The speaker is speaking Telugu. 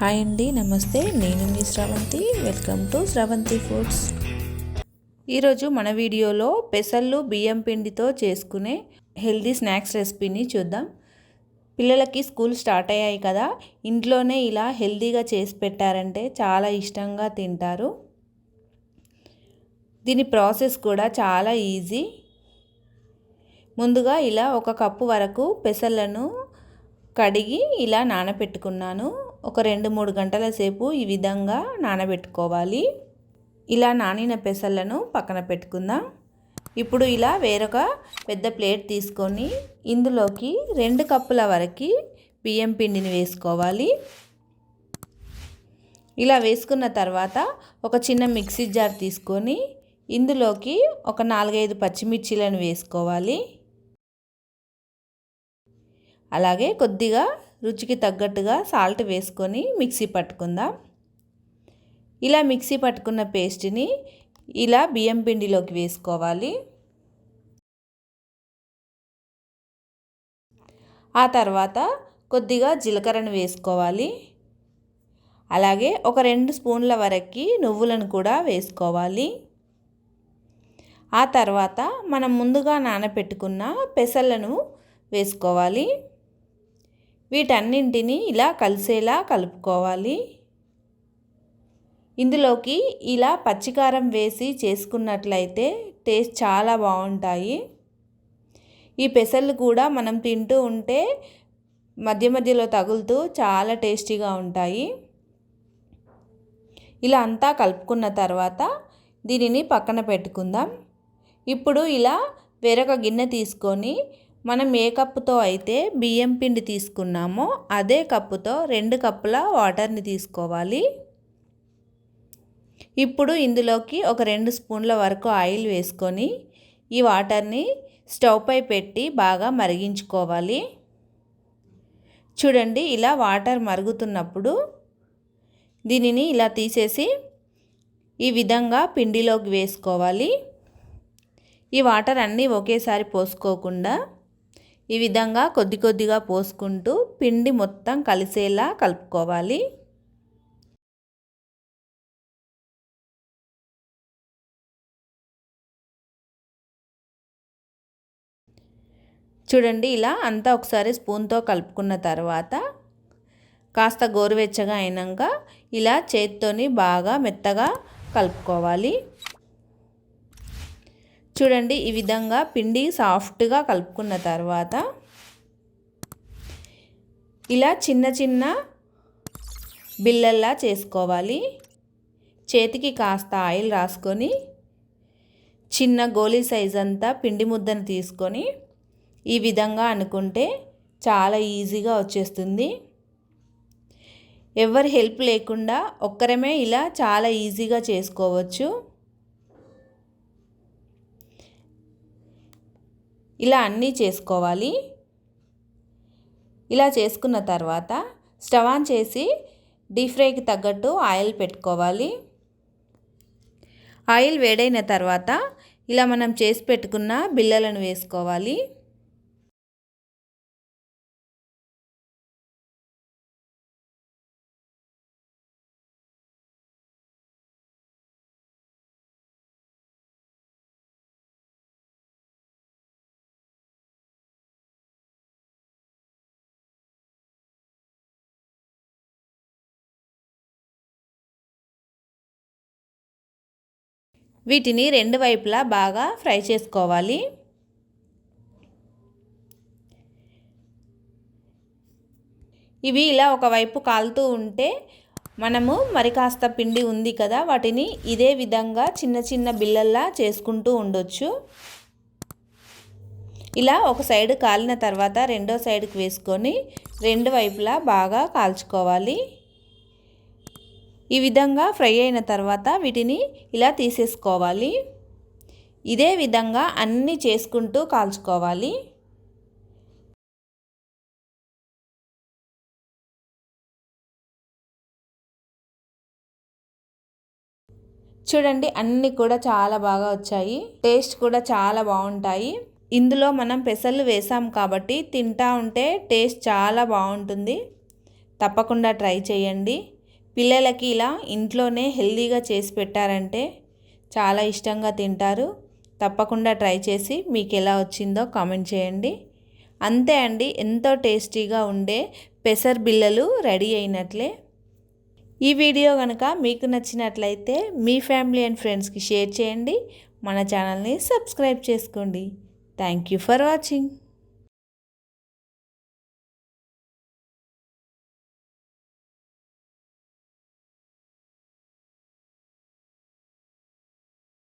హాయ్ అండి నమస్తే. నేను మీ Sravanthi. Welcome to Sravanthi foods ఈరోజు మన వీడియోలో పెసళ్ళు బియ్యం పిండితో చేసుకునే హెల్దీ స్నాక్స్ రెసిపీని చూద్దాం. పిల్లలకి స్కూల్ స్టార్ట్ అయ్యాయి కదా ఇంట్లోనే ఇలా హెల్దీగా చేసి పెట్టారంటే చాలా ఇష్టంగా తింటారు. దీని ప్రాసెస్ కూడా చాలా ఈజీ. ముందుగా ఇలా ఒక కప్పు వరకు పెసలను కడిగి ఇలా నానబెట్టుకున్నాను ఒక రెండు మూడు గంటల సేపు ఈ విధంగా నానబెట్టుకోవాలి. ఇలా నానిన పెసలను పక్కన పెట్టుకుందాం. ఇప్పుడు ఇలా వేరొక పెద్ద ప్లేట్ తీసుకొని ఇందులోకి రెండు కప్పుల వరకు బియ్యం పిండిని వేసుకోవాలి. ఇలా వేసుకున్న తర్వాత ఒక చిన్న మిక్సీ జార్ తీసుకొని ఇందులోకి ఒక నాలుగైదు పచ్చిమిర్చీలను వేసుకోవాలి. అలాగే కొద్దిగా రుచికి తగ్గట్టుగా సాల్ట్ వేసుకొని మిక్సీ పట్టుకుందాం. ఇలా మిక్సీ పట్టుకున్న పేస్ట్ని ఇలా బియ్యం పిండిలోకి వేసుకోవాలి. ఆ తర్వాత కొద్దిగా జీలకర్రను వేసుకోవాలి. అలాగే ఒక రెండు స్పూన్ల వరకు నువ్వులను కూడా వేసుకోవాలి. ఆ తర్వాత మనం ముందుగా నానబెట్టుకున్న పెసలను వేసుకోవాలి. వీటన్నింటినీ ఇలా కలిసేలా కలుపుకోవాలి. ఇందులోకి ఇలా పచ్చికారం వేసి చేసుకున్నట్లయితే టేస్ట్ చాలా బాగుంటాయి. ఈ పెసలు కూడా మనం తింటూ ఉంటే మధ్య మధ్యలో తగులుతూ చాలా టేస్టీగా ఉంటాయి. ఇలా అంతా కలుపుకున్న తర్వాత దీనిని పక్కన పెట్టుకుందాం. ఇప్పుడు ఇలా వేరొక గిన్నె తీసుకొని మనం ఏ కప్పుతో అయితే బియ్యం పిండి తీసుకున్నామో అదే కప్పుతో రెండు కప్పుల వాటర్ని తీసుకోవాలి. ఇప్పుడు ఇందులోకి ఒక రెండు స్పూన్ల వరకు ఆయిల్ వేసుకొని ఈ వాటర్ని స్టవ్పై పెట్టి బాగా మరిగించుకోవాలి. చూడండి ఇలా వాటర్ మరుగుతున్నప్పుడు దీనిని ఇలా తీసేసి ఈ విధంగా పిండిలోకి వేసుకోవాలి. ఈ వాటర్ అన్నీ ఒకేసారి పోసుకోకుండా ఈ విధంగా కొద్ది కొద్దిగా పోసుకుంటూ పిండి మొత్తం కలిసేలా కలుపుకోవాలి. చూడండి ఇలా అంతా ఒకసారి స్పూన్తో కలుపుకున్న తర్వాత కాస్త గోరువెచ్చగా అయినాక ఇలా చేత్తోని బాగా మెత్తగా కలుపుకోవాలి. చూడండి ఈ విధంగా పిండి సాఫ్ట్గా కలుపుకున్న తర్వాత ఇలా చిన్న చిన్న బిల్లల్లా చేసుకోవాలి. చేతికి కాస్త ఆయిల్ రాసుకొని చిన్న గోళీ సైజ్ అంతా పిండి ముద్దను తీసుకొని ఈ విధంగా అనుకుంటే చాలా ఈజీగా వచ్చేస్తుంది. ఎవరి హెల్ప్ లేకుండా ఒక్కరమే ఇలా చాలా ఈజీగా చేసుకోవచ్చు. ఇలా అన్నీ చేసుకోవాలి. ఇలా చేసుకున్న తర్వాత స్టవ్ ఆన్ చేసి డీప్ ఫ్రైకి తగ్గట్టు ఆయిల్ పెట్టుకోవాలి. ఆయిల్ వేడైన తర్వాత ఇలా మనం చేసి పెట్టుకున్న బిల్లలను వేసుకోవాలి. వీటిని రెండు వైపులా బాగా ఫ్రై చేసుకోవాలి. ఇవి ఇలా ఒకవైపు కాలుతూ ఉంటే మనము మరి కాస్త పిండి ఉంది కదా వాటిని ఇదే విధంగా చిన్న చిన్న బిళ్ళల్లా చేసుకుంటూ ఉండొచ్చు. ఇలా ఒక సైడ్ కాలిన తర్వాత రెండో సైడ్కి వేసుకొని రెండు వైపులా బాగా కాల్చుకోవాలి. ఈ విధంగా ఫ్రై అయిన తర్వాత వీటిని ఇలా తీసేసుకోవాలి. ఇదే విధంగా అన్నీ చేసుకుంటూ కాల్చుకోవాలి. చూడండి అన్నీ కూడా చాలా బాగా వచ్చాయి. టేస్ట్ కూడా చాలా బాగుంటాయి. ఇందులో మనం పెసలు వేసాం కాబట్టి తింటా ఉంటే టేస్ట్ చాలా బాగుంటుంది. తప్పకుండా ట్రై చేయండి. పిల్లలకి ఇలా ఇంట్లోనే హెల్తీగా చేసి పెట్టారంటే చాలా ఇష్టంగా తింటారు. తప్పకుండా ట్రై చేసి మీకు ఎలా వచ్చిందో కామెంట్ చేయండి. అంతే అండి ఎంతో టేస్టీగా ఉండే పెసర్ బిల్లలు రెడీ అయినట్లే. ఈ వీడియో కనుక మీకు నచ్చినట్లయితే మీ ఫ్యామిలీ అండ్ ఫ్రెండ్స్కి షేర్ చేయండి. మన ఛానల్ని సబ్స్క్రైబ్ చేసుకోండి. Thank you for watching.